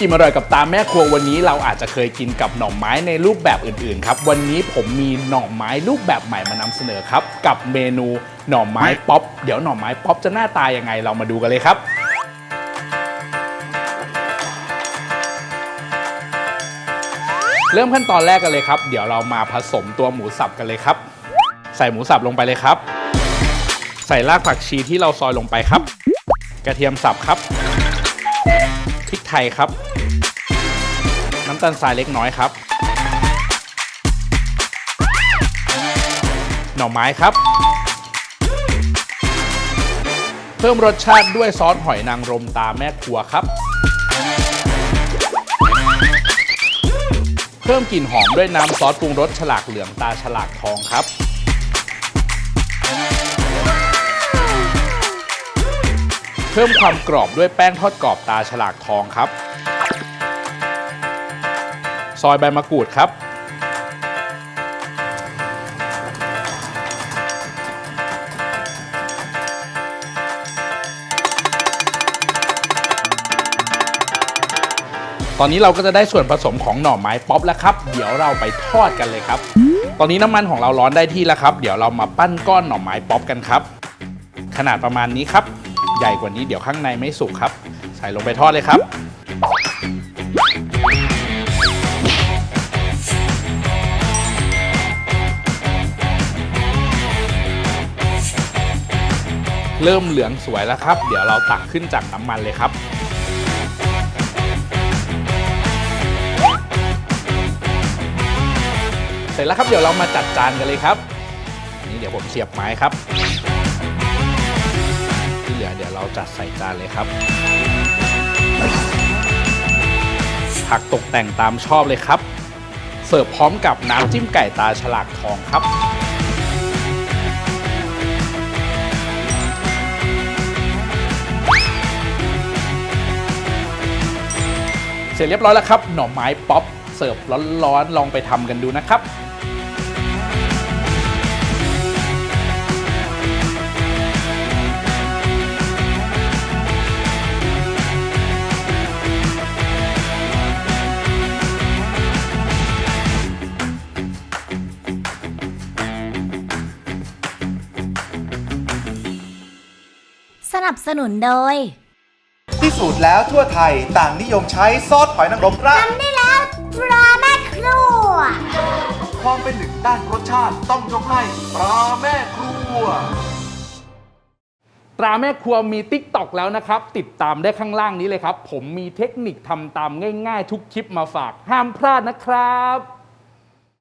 กินอร่อยกับตาแม่ครัววันนี้เราอาจจะเคยกินกับหน่อไม้ในรูปแบบอื่นๆครับวันนี้ผมมีหน่อไม้รูปแบบใหม่มานำเสนอครับ กับเมนูหน่อไม้ป๊อปเดี๋ยวหน่อไม้ป๊อปจะหน้าตายังไงเรามาดูกันเลยครับเริ่มขั้นตอนแรกกันเลยครับ เดี๋ยวเรามาผสมตัวหมูสับกันเลยครับ ใส่หมูสับลงไปเลยครับ ใส่รากผักชีที่เราซอยลงไปครับ กระเทียมสับครับ ไทยครับ น้ำตาลทรายเล็กน้อยครับ หน่อไม้ครับ เพิ่มรสชาติด้วยซอสหอยนางรมตาแม่ครัวครับ เพิ่มกลิ่นหอมด้วยน้ำซอสปรุงรสฉลากเหลืองตาฉลากทองครับ พิ่มความกรอบด้วยแป้งทอดกรอบตาฉลากทองครับ ซอยใบมะกรูดครับ ตอนนี้เราก็จะได้ส่วนผสมของหน่อไม้ป๊อปแล้วครับ เดี๋ยวเราไปทอดกันเลยครับ ตอนนี้น้ำมันของเราร้อนได้ที่แล้วครับ เดี๋ยวเรามาปั้นก้อนหน่อไม้ป๊อปกันครับ ขนาดประมาณนี้ครับ ใหญ่กว่านี้เดี๋ยวข้างในไม่สุกครับ ใส่ลงไปทอดเลยครับ เริ่มเหลืองสวยแล้วครับ เดี๋ยวเราตักขึ้นจากน้ำมันเลยครับเสร็จแล้วครับเดี๋ยวเรามาจัดจานกันเลยครับนนี้เดี๋ยวผมเสียบไม้ครับ ที่เหลือเดี๋ยวเราจัดใส่จานเลยครับ ผักตกแต่งตามชอบเลยครับ เสิร์ฟพร้อมกับน้ำจิ้มไก่ตาฉลากทองครับเสร็จเรียบร้อยแล้วครับ หน่อไม้ป๊อปเสิร์ฟร้อนๆ ลองไปทำกันดูนะครับ นับสนุนโดยพิสูจน์แล้วทั่วไทยต่างนิยมใช้ซอสหอยนางรมราดทำได้แล้วตราแม่ครัว ความเป็นหนึ่งด้านรสชาติต้องยกให้ปลาแม่ครัว ตราแม่ครัวมี t ิ k t o k แล้วนะครับ ติดตามได้ข้างล่างนี้เลยครับ ผมมีเทคนิคทำตามง่าย ๆ ทุกคลิปมาฝาก ห้ามพลาดนะครับ